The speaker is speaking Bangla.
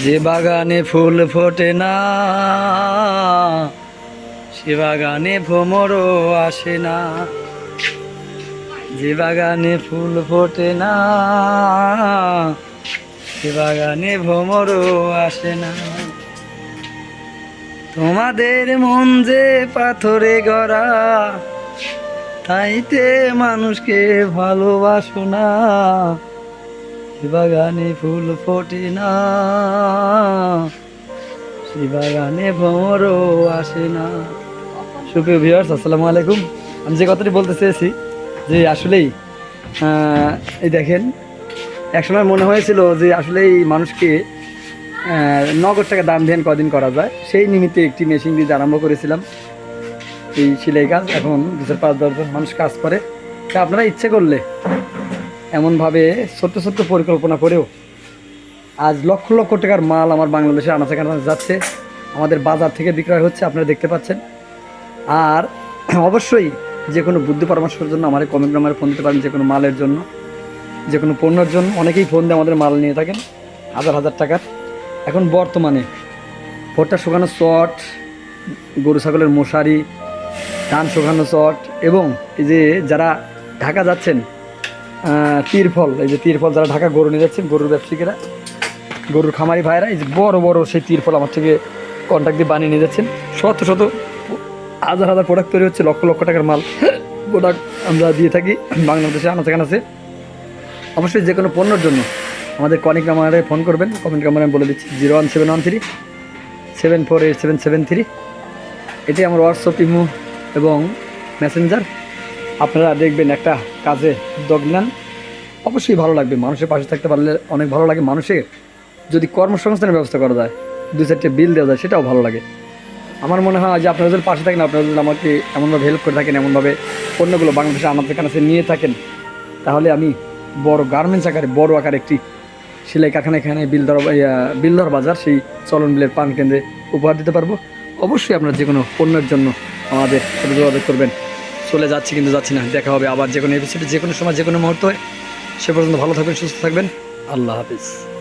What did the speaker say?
যে বাগানে ফুল ফোটে না, সে বাগানে ভ্রমরও আসে না। যে বাগানে ফুল ফোটে না, সে বাগানে ভ্রমরও আসে না। তোমাদের মন যে পাথরে গড়া, তাইতে মানুষকে ভালোবাসো না। সে বাগানে ফুল ফোটে না। সে বাগানে ভ্রমরও আসে না। সুপ্রিয় ভিউয়ার্স আসসালামু আলাইকুম। আমি যে কথাটি বলতে চেয়েছি যে আসলেই এই দেখেন একসময় মনে হয়েছিল যে আসলেই মানুষকে আহ, নগদ টাকা দাম ধ্যান কদিন করা যায়। সেই নিমিত্তে একটি মেশিন দিয়ে আরম্ভ করেছিলাম। এই সেলাই কাজ এখন দু চার পাঁচ দশজন মানুষ কাজ করে। তা আপনারা ইচ্ছে করলে এমনভাবে ছোট্ট ছোট্ট পরিকল্পনা করেও আজ লক্ষ লক্ষ টাকার মাল আমার বাংলাদেশে আনাচে কানাচে যাচ্ছে। আমাদের বাজার থেকে বিক্রয় হচ্ছে, আপনারা দেখতে পাচ্ছেন। আর অবশ্যই যে কোনো বুদ্ধি পরামর্শের জন্য আমার কমেন্ট নাম্বারে ফোন দিতে পারেন যে কোনো মালের জন্য, যে কোনো পণ্যের জন্য। অনেকেই ফোন দিয়ে আমাদের মাল নিয়ে থাকেন, হাজার হাজার টাকার। এখন বর্তমানে ভোটটা শুকানো চট, গরু ছাগলের মশারি, ধান শুকানো চট এবং এই যে যারা ঢাকা যাচ্ছেন তিরফল, এই যে তিরফল যারা ঢাকা গরু নিয়ে যাচ্ছেন, গরুর ব্যবসায়ীরা, গরুর খামারি ভাইরা, এই যে বড় বড় সেই তিরফল আমার থেকে কন্ট্যাক্ট দিয়ে বানিয়ে নিয়ে যাচ্ছেন। শত শত, হাজার হাজার প্রোডাক্ট তৈরি হচ্ছে, লক্ষ লক্ষ টাকার মাল। প্রোডাক্ট আমরা দিয়ে থাকি, বাংলাদেশে আনাচে কানাচে। অবশ্যই যে কোনো পণ্যের জন্য আমাদের কনিক নাম্বারে ফোন করবেন। কমেন্ট নাম্বারে আমি বলে দিচ্ছি zero one seven one three seven four eight seven seven three এটি আমার হোয়াটসঅ্যাপ ইমো এবং মেসেঞ্জার আপনারা দেখবেন একটা কাজে উদ্যোগ নেন। অবশ্যই ভালো লাগবে। মানুষের পাশে থাকতে পারলে অনেক ভালো লাগে। মানুষের যদি কর্মসংস্থানের ব্যবস্থা করা যায় দু চারটে বিল দেওয়া যায়, সেটাও ভালো লাগে। আমার মনে হয় যে আপনারা যদি পাশে থাকেন, আপনারা যদি আমাকে এমনভাবে হেল্প করে থাকেন, এমনভাবে পণ্যগুলো বাংলাদেশে আমাদের কাছে নিয়ে থাকেন, তাহলে আমি বড় গার্মেন্টস আকারে, বড় আকারে একটি সেলাই কারখানা এখানে বিলদর বিলদর বাজার, সেই চলন বিলের পান কেন্দ্রে উপহার দিতে পারব। অবশ্যই আপনারা যে কোনো পণ্যের জন্য আমাদের যোগাযোগ করবেন। চলে যাচ্ছি কিন্তু যাচ্ছি না। দেখা হবে আবার যে কোনো এপিসোডে যে কোনো সময় যে কোনো মুহূর্তে সে পর্যন্ত ভালো থাকবেন, সুস্থ থাকবেন। আল্লাহ হাফিজ।